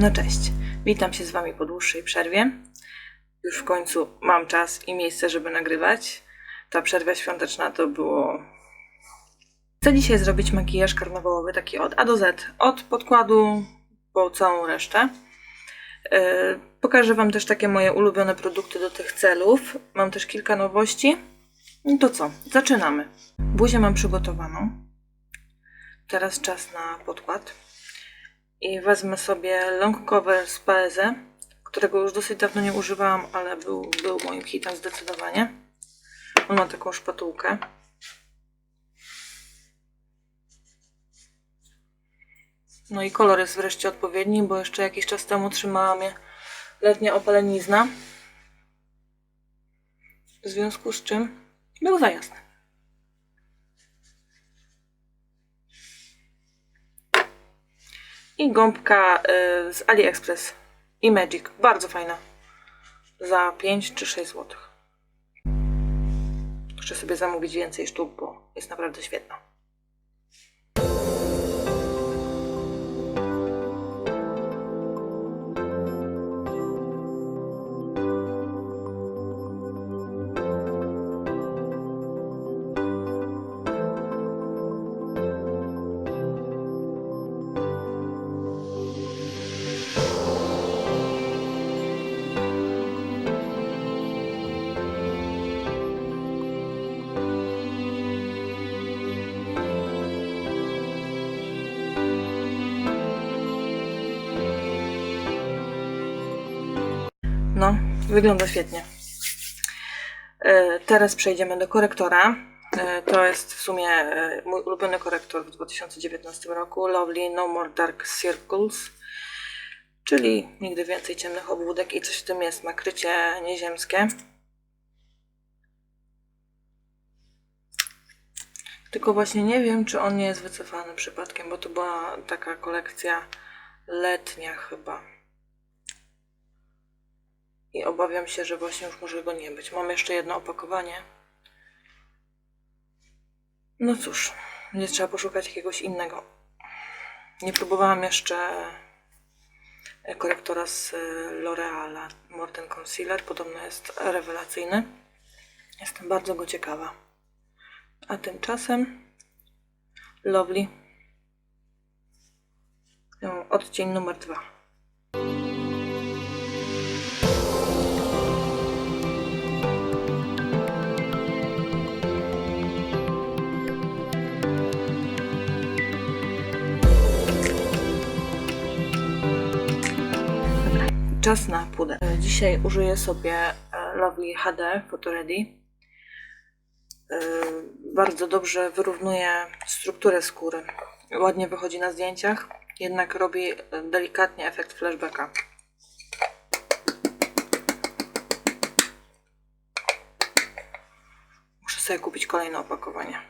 No cześć, witam się z Wami po dłuższej przerwie. Już w końcu mam czas i miejsce, żeby nagrywać. Ta przerwa świąteczna to było. Chcę dzisiaj zrobić makijaż karnawałowy, taki od A do Z, od podkładu po całą resztę. Yy, pokażę Wam też takie moje ulubione produkty do tych celów. Mam też kilka nowości. No to co? Zaczynamy. Buzię mam przygotowaną. Teraz czas na podkład. I wezmę sobie long cover z Paeze, którego już dosyć dawno nie używałam, ale był, był moim hitem zdecydowanie. On ma taką szpatułkę. No i kolor jest wreszcie odpowiedni, bo jeszcze jakiś czas temu trzymała mnie letnia opalenizna. W związku z czym był za jasny. I gąbka y, z AliExpress i Magic. Bardzo fajna. Za 5 czy 6 zł. Muszę sobie zamówić więcej sztuk, bo jest naprawdę świetna. Wygląda świetnie. E, Teraz przejdziemy do korektora. E, To jest w sumie e, mój ulubiony korektor w 2019 roku. Lovely No More Dark Circles. Czyli nigdy więcej ciemnych obłódek i coś w tym jest. Ma krycie nieziemskie. Tylko właśnie nie wiem, czy on nie jest wycofany przypadkiem, bo to była taka kolekcja letnia chyba. I obawiam się, że właśnie już może go nie być. Mam jeszcze jedno opakowanie. No cóż, będzie trzeba poszukać jakiegoś innego. Nie próbowałam jeszcze korektora z L'Oreala Morten Concealer. Podobno jest rewelacyjny. Jestem bardzo go ciekawa. A tymczasem Lovely. Odcień numer dwa. Czas na puder. Dzisiaj użyję sobie e, Lovely HD Photo Ready. E, Bardzo dobrze wyrównuje strukturę skóry. Ładnie wychodzi na zdjęciach, jednak robi e, delikatnie efekt flashbacka. Muszę sobie kupić kolejne opakowanie.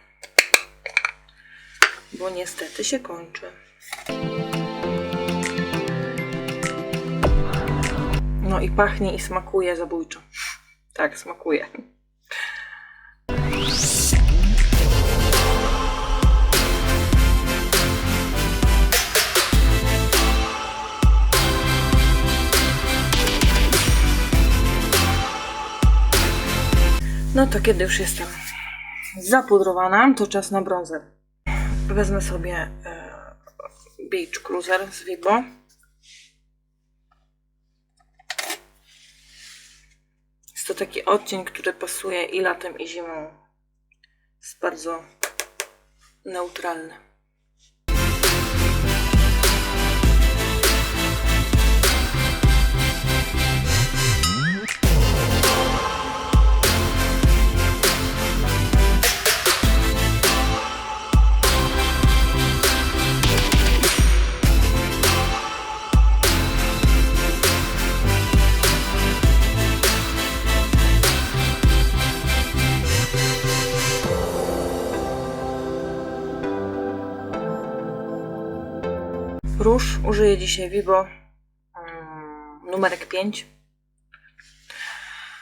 Bo niestety się kończy. I pachnie i smakuje zabójczo. Tak, smakuje. No to kiedy już jestem zapudrowana, to czas na brązer. Wezmę sobie e, Beach Cruiser z Vibo. Jest to taki odcień, który pasuje i latem, i zimą. Jest bardzo neutralny. Róż użyję dzisiaj Vivo mm, numerek 5.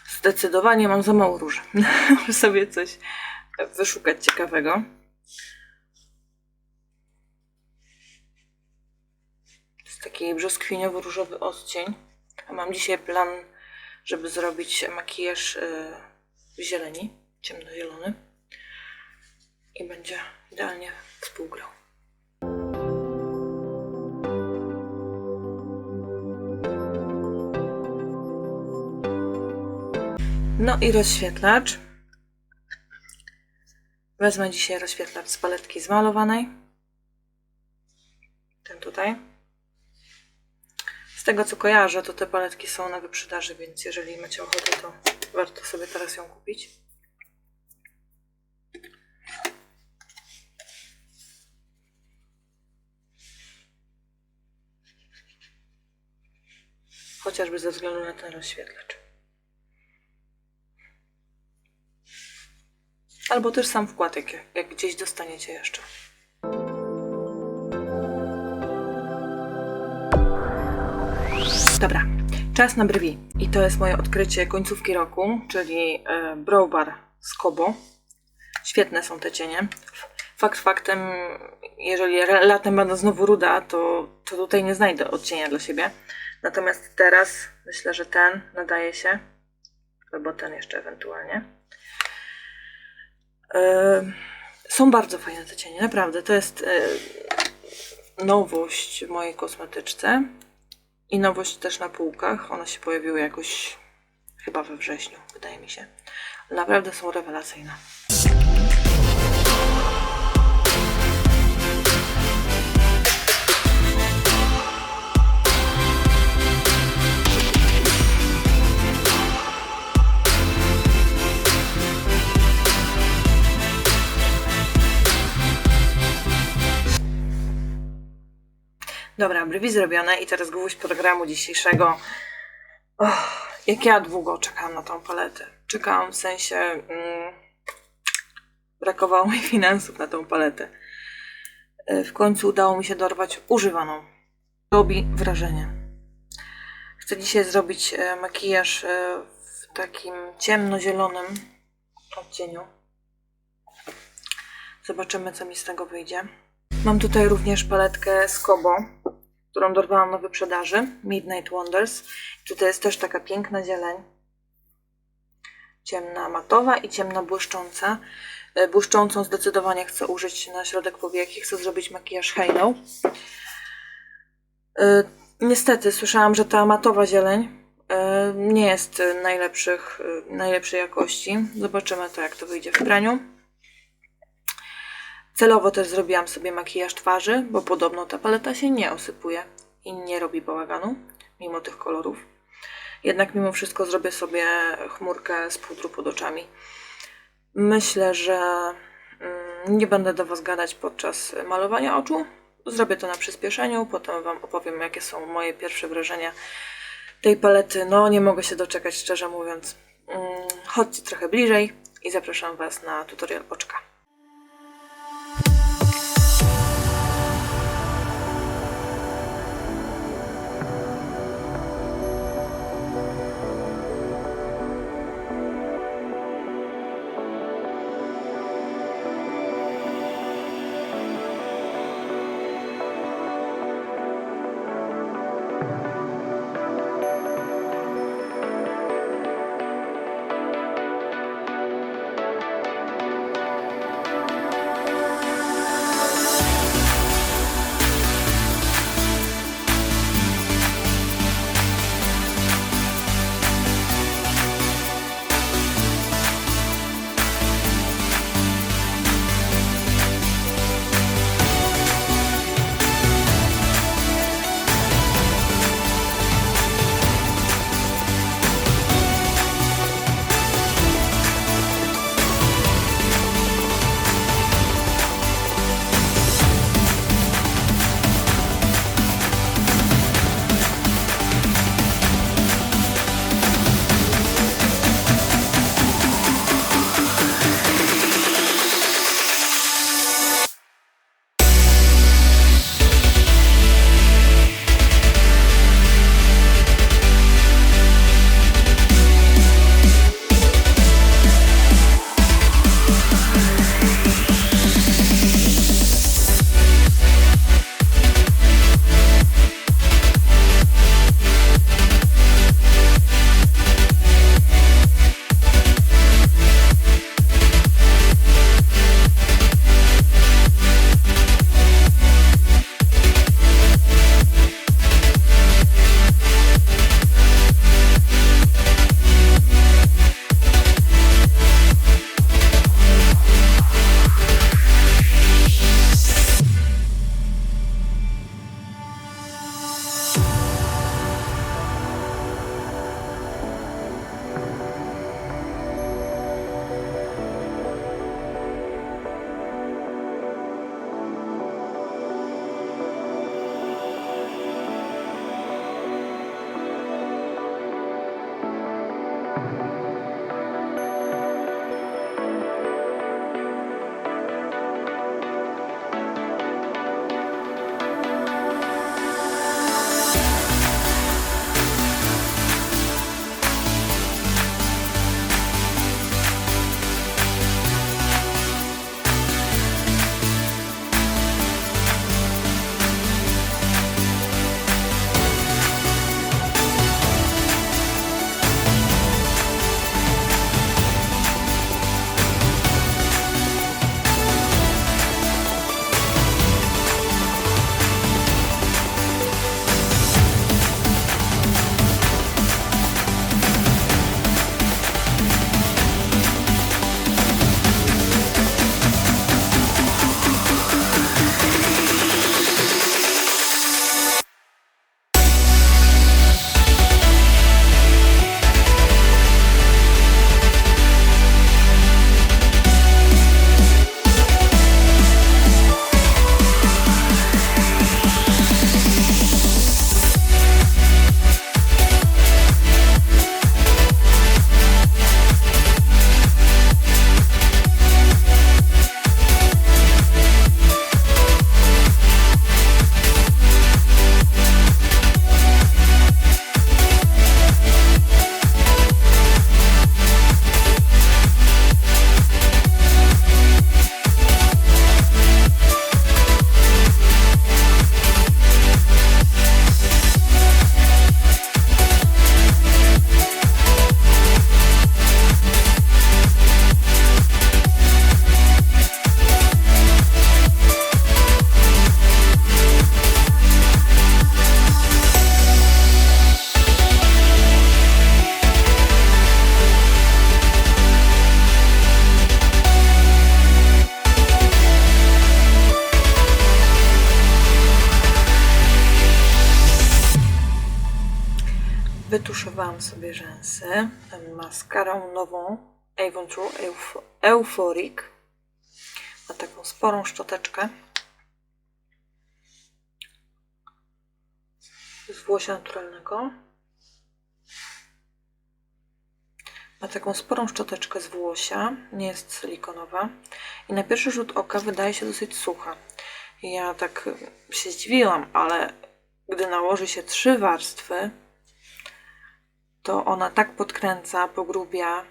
Zdecydowanie mam za mało róży. Muszę sobie coś wyszukać ciekawego. jest taki brzoskwiniowo-różowy odcień. A mam dzisiaj plan, żeby zrobić makijaż y, w zieleni, ciemnozielony. I będzie idealnie współgrał. No i rozświetlacz. Wezmę dzisiaj rozświetlacz z paletki zmalowanej. Ten tutaj. Z tego co kojarzę, to te paletki są na wyprzedaży, więc jeżeli macie ochotę, to warto sobie teraz ją kupić. Chociażby ze względu na ten rozświetlacz. Albo też sam wkładek, jak- jak gdzieś dostaniecie jeszcze. Dobra, czas na brwi. I to jest moje odkrycie końcówki roku, czyli e, Brow Bar z Kobo. Świetne są te cienie. Fakt faktem, jeżeli latem będę znowu ruda, to, to tutaj nie znajdę odcienia dla siebie. Natomiast teraz myślę, że ten nadaje się. Albo ten jeszcze ewentualnie. E, Są bardzo fajne te cienie, naprawdę. To jest e, nowość w mojej kosmetyczce i nowość też na półkach. One się pojawiły jakoś chyba we wrześniu, wydaje mi się. Naprawdę są rewelacyjne. Dobra, brwi zrobione i teraz gwóźdź programu dzisiejszego. Jak ja długo czekałam na tą paletę. Czekałam w sensie. Mm, brakowało mi finansów na tą paletę. E, W końcu udało mi się dorwać używaną. Robi wrażenie. Chcę dzisiaj zrobić e, makijaż e, w takim ciemnozielonym odcieniu. Zobaczymy, co mi z tego wyjdzie. Mam tutaj również paletkę z Kobo, którą dorwałam na wyprzedaży. Midnight Wonders. Tutaj jest też taka piękna zieleń. Ciemna matowa i ciemna błyszcząca. E, Błyszczącą zdecydowanie chcę użyć na środek powieki. Chcę zrobić makijaż halo. E, Niestety słyszałam, że ta matowa zieleń e, nie jest najlepszych, najlepszej jakości. Zobaczymy to, jak to wyjdzie w praniu. Celowo też zrobiłam sobie makijaż twarzy, bo podobno ta paleta się nie osypuje i nie robi bałaganu, mimo tych kolorów. Jednak mimo wszystko zrobię sobie chmurkę z pudru pod oczami. Myślę, że mm, nie będę do Was gadać podczas malowania oczu. Zrobię to na przyspieszeniu, potem Wam opowiem, jakie są moje pierwsze wrażenia tej palety. No, nie mogę się doczekać, szczerze mówiąc. Mm, Chodźcie trochę bliżej i zapraszam Was na tutorial oczka. Wytuszowałam sobie rzęsy maskarą nową Avon True Euf- Euphoric. Ma taką sporą szczoteczkę. Z włosia naturalnego. Ma taką sporą szczoteczkę z włosia, nie jest silikonowa i na pierwszy rzut oka wydaje się dosyć sucha. Ja tak się zdziwiłam, ale gdy nałoży się trzy warstwy, to ona tak podkręca, pogrubia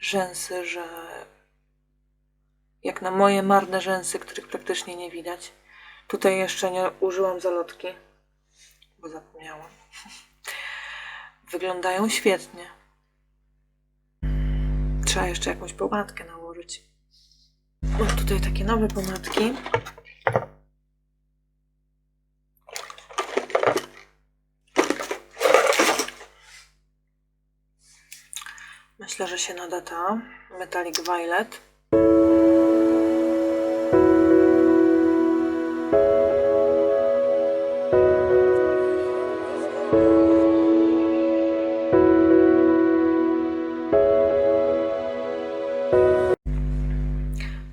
rzęsy, że jak na moje marne rzęsy, których praktycznie nie widać. Tutaj jeszcze nie użyłam zalotki, bo zapomniałam. Wyglądają świetnie. Trzeba jeszcze jakąś pomadkę nałożyć. Mam tutaj takie nowe pomadki. Myślę, że się nada ta Metallic Violet.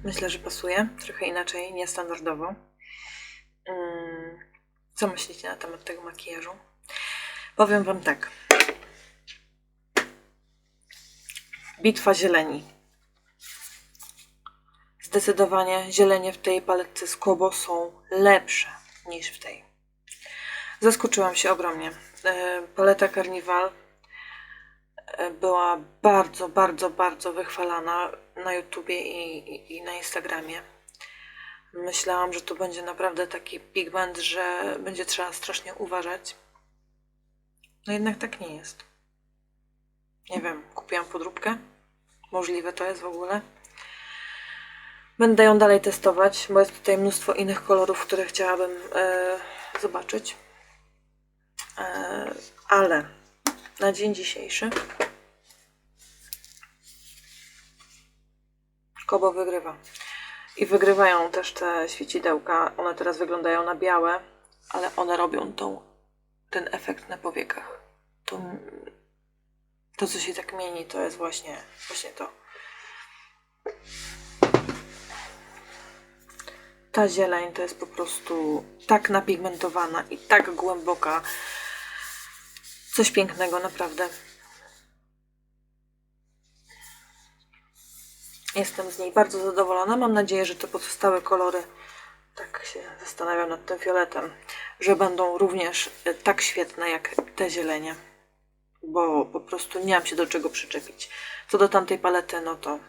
Myślę, że pasuje. Trochę inaczej, niestandardowo. Mm, Co myślicie na temat tego makijażu? Powiem Wam tak. Bitwa zieleni. Zdecydowanie zielenie w tej paletce z Kobo są lepsze niż w tej. Zaskoczyłam się ogromnie. E, Paleta Carnival e, była bardzo, bardzo, bardzo wychwalana na YouTubie i, i, i na Instagramie. Myślałam, że to będzie naprawdę taki pigment, że będzie trzeba strasznie uważać. No jednak tak nie jest. Nie wiem, kupiłam podróbkę. Możliwe to jest w ogóle. Będę ją dalej testować, bo jest tutaj mnóstwo innych kolorów, które chciałabym e, zobaczyć. E, ale na dzień dzisiejszy Kobo wygrywa. I wygrywają też te świecidełka. One teraz wyglądają na białe, ale one robią tą, ten efekt na powiekach. To, to, co się tak mieni, to jest właśnie, właśnie to. Ta zieleń to jest po prostu tak napigmentowana i tak głęboka. Coś pięknego, naprawdę. Jestem z niej bardzo zadowolona. Mam nadzieję, że te pozostałe kolory, tak się zastanawiam nad tym fioletem, że będą również e, tak świetne jak te zielenie. Bo po prostu nie mam się do czego przyczepić. Co do tamtej palety, no to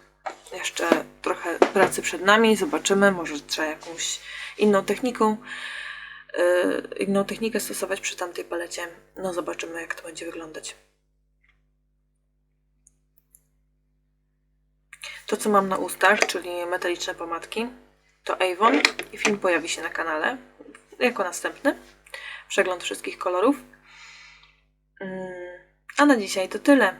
jeszcze trochę pracy przed nami. Zobaczymy, może trzeba jakąś inną techniką, yy, inną technikę stosować przy tamtej palecie. No zobaczymy, jak to będzie wyglądać. To, co mam na ustach, czyli metaliczne pomadki, to Avon i film pojawi się na kanale jako następny. Przegląd wszystkich kolorów. Mm, A na dzisiaj to tyle.